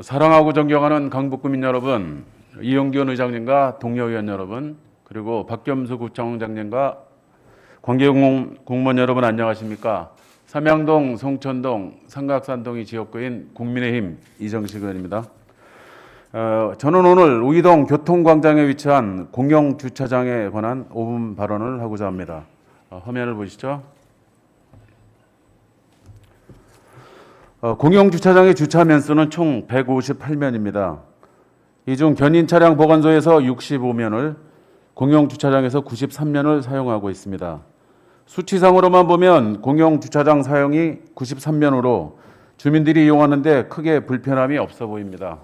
사랑하고 존경하는 강북구민 여러분, 이용균 의장님과 동료 의원 여러분, 그리고 박겸수 구청장님과 관계공무원 공무원 여러분 안녕하십니까? 삼양동, 송천동, 삼각산동이 지역구인 국민의힘 이정식 의원입니다. 어, 저는 오늘 우이동 교통광장에 위치한 공영 주차장에 관한 5분 발언을 하고자 합니다. 어, 화면을 보시죠. 어, 공영 주차장의 주차 면 수는 총 158면입니다. 이 중 견인 차량 보관소에서 65면을 공영 주차장에서 93면을 사용하고 있습니다. 수치상으로만 보면 공영 주차장 사용이 93면으로 주민들이 이용하는데 크게 불편함이 없어 보입니다.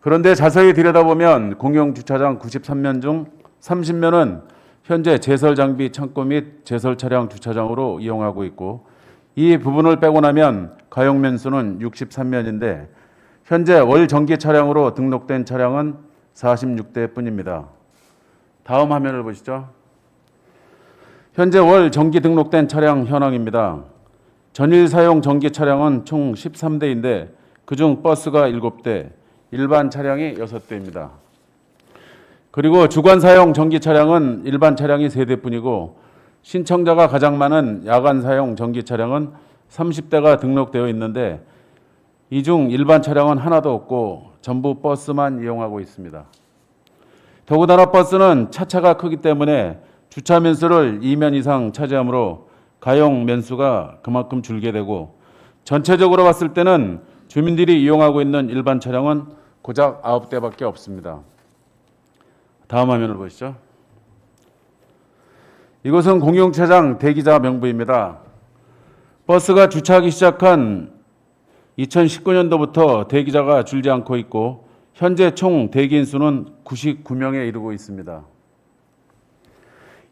그런데 자세히 들여다보면 공영 주차장 93면 중 30면은 현재 제설 장비 창고 및 제설 차량 주차장으로 이용하고 있고 이 부분을 빼고 나면 가용 면수는 63면인데 현재 월 전기 차량으로 등록된 차량은 46대 뿐입니다. 다음 화면을 보시죠. 현재 월 전기 등록된 차량 현황입니다. 전일 사용 전기 차량은 총 13대인데 그중 버스가 7대, 일반 차량이 6대입니다. 그리고 주간 사용 전기 차량은 일반 차량이 3대뿐이고 신청자가 가장 많은 야간 사용 전기 차량은 30대가 등록되어 있는데 이 중 일반 차량은 하나도 없고 전부 버스만 이용하고 있습니다. 더구나 버스는 차차가 크기 때문에 주차 면수를 2면 이상 차지하므로 가용 면수가 그만큼 줄게 되고 전체적으로 봤을 때는 주민들이 이용하고 있는 일반 차량은 고작 9대밖에 없습니다. 다음 화면을 보시죠. 이곳은 공용차장 대기자 명부입니다. 버스가 주차하기 시작한 2019년도부터 대기자가 줄지 않고 있고 현재 총 대기인 수는 99명에 이르고 있습니다.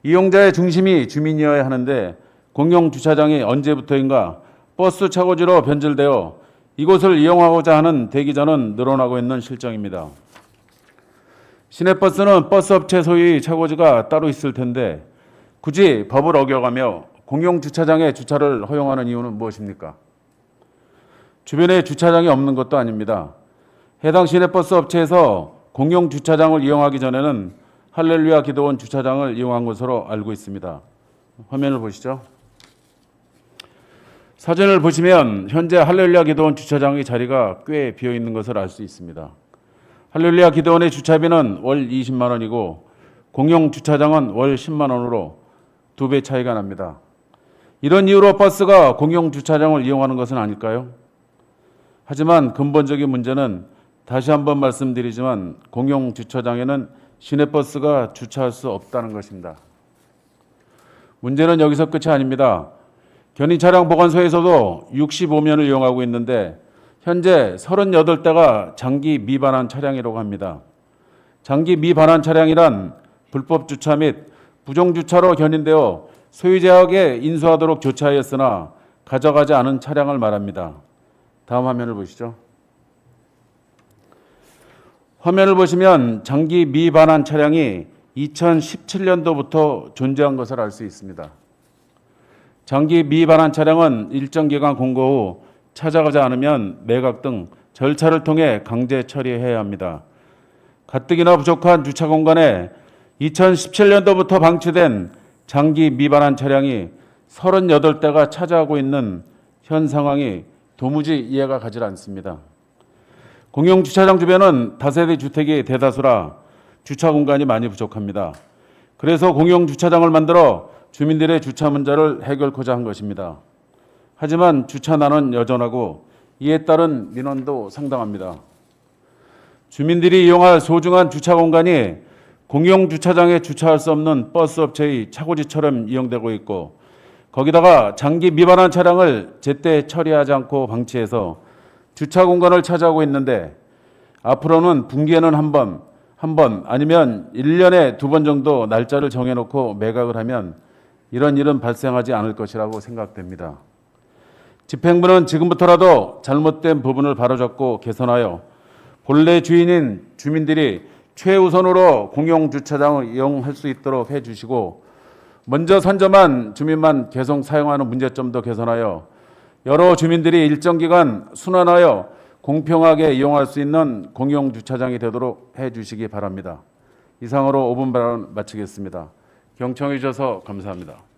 이용자의 중심이 주민이어야 하는데 공용 주차장이 언제부터인가 버스 차고지로 변질되어 이곳을 이용하고자 하는 대기자는 늘어나고 있는 실정입니다. 시내버스는 버스 업체 소유의 차고지가 따로 있을 텐데 굳이 법을 어겨가며 공용 주차장에 주차를 허용하는 이유는 무엇입니까? 주변에 주차장이 없는 것도 아닙니다. 해당 시내버스 업체에서 공용 주차장을 이용하기 전에는 할렐루야 기도원 주차장을 이용한 것으로 알고 있습니다. 화면을 보시죠. 사진을 보시면 현재 할렐루야 기도원 주차장의 자리가 꽤 비어 있는 것을 알 수 있습니다. 할렐루야 기도원의 주차비는 월 20만 원이고 공용 주차장은 월 10만 원으로 두 배 차이가 납니다. 이런 이유로 버스가 공용 주차장을 이용하는 것은 아닐까요? 하지만 근본적인 문제는 다시 한번 말씀드리지만 공용 주차장에는 시내버스가 주차할 수 없다는 것입니다. 문제는 여기서 끝이 아닙니다. 견인 차량 보관소에서도 65면을 이용하고 있는데 현재 38대가 장기 미반환 차량이라고 합니다. 장기 미반환 차량이란 불법 주차 및 부정 주차로 견인되어 소유자에게 인수하도록 조치하였으나 가져가지 않은 차량을 말합니다. 다음 화면을 보시죠. 화면을 보시면 장기 미반환 차량이 2017년도부터 존재한 것을 알 수 있습니다. 장기 미반환 차량은 일정 기간 공고 후 찾아가지 않으면 매각 등 절차를 통해 강제 처리해야 합니다. 가뜩이나 부족한 주차 공간에 2017년도부터 방치된 장기 미반환 차량이 38대가 차지하고 있는 현 상황이 도무지 이해가 가지 않습니다. 공용 주차장 주변은 다세대 주택이 대다수라 주차 공간이 많이 부족합니다. 그래서 공용 주차장을 만들어 주민들의 주차 문제를 해결코자 한 것입니다. 하지만 주차난은 여전하고 이에 따른 민원도 상당합니다. 주민들이 이용할 소중한 주차 공간이 공용 주차장에 주차할 수 없는 버스 업체의 차고지처럼 이용되고 있고 거기다가 장기 미반환 차량을 제때 처리하지 않고 방치해서 주차 공간을 차지하고 있는데 앞으로는 분기에는 한 번, 한 번 아니면 1년에 두 번 정도 날짜를 정해놓고 매각을 하면 이런 일은 발생하지 않을 것이라고 생각됩니다. 집행부는 지금부터라도 잘못된 부분을 바로잡고 개선하여 본래 주인인 주민들이 최우선으로 공용 주차장을 이용할 수 있도록 해 주시고 먼저 선점한 주민만 계속 사용하는 문제점도 개선하여 여러 주민들이 일정 기간 순환하여 공평하게 이용할 수 있는 공영 주차장이 되도록 해 주시기 바랍니다. 이상으로 5분 발언 마치겠습니다. 경청해 주셔서 감사합니다.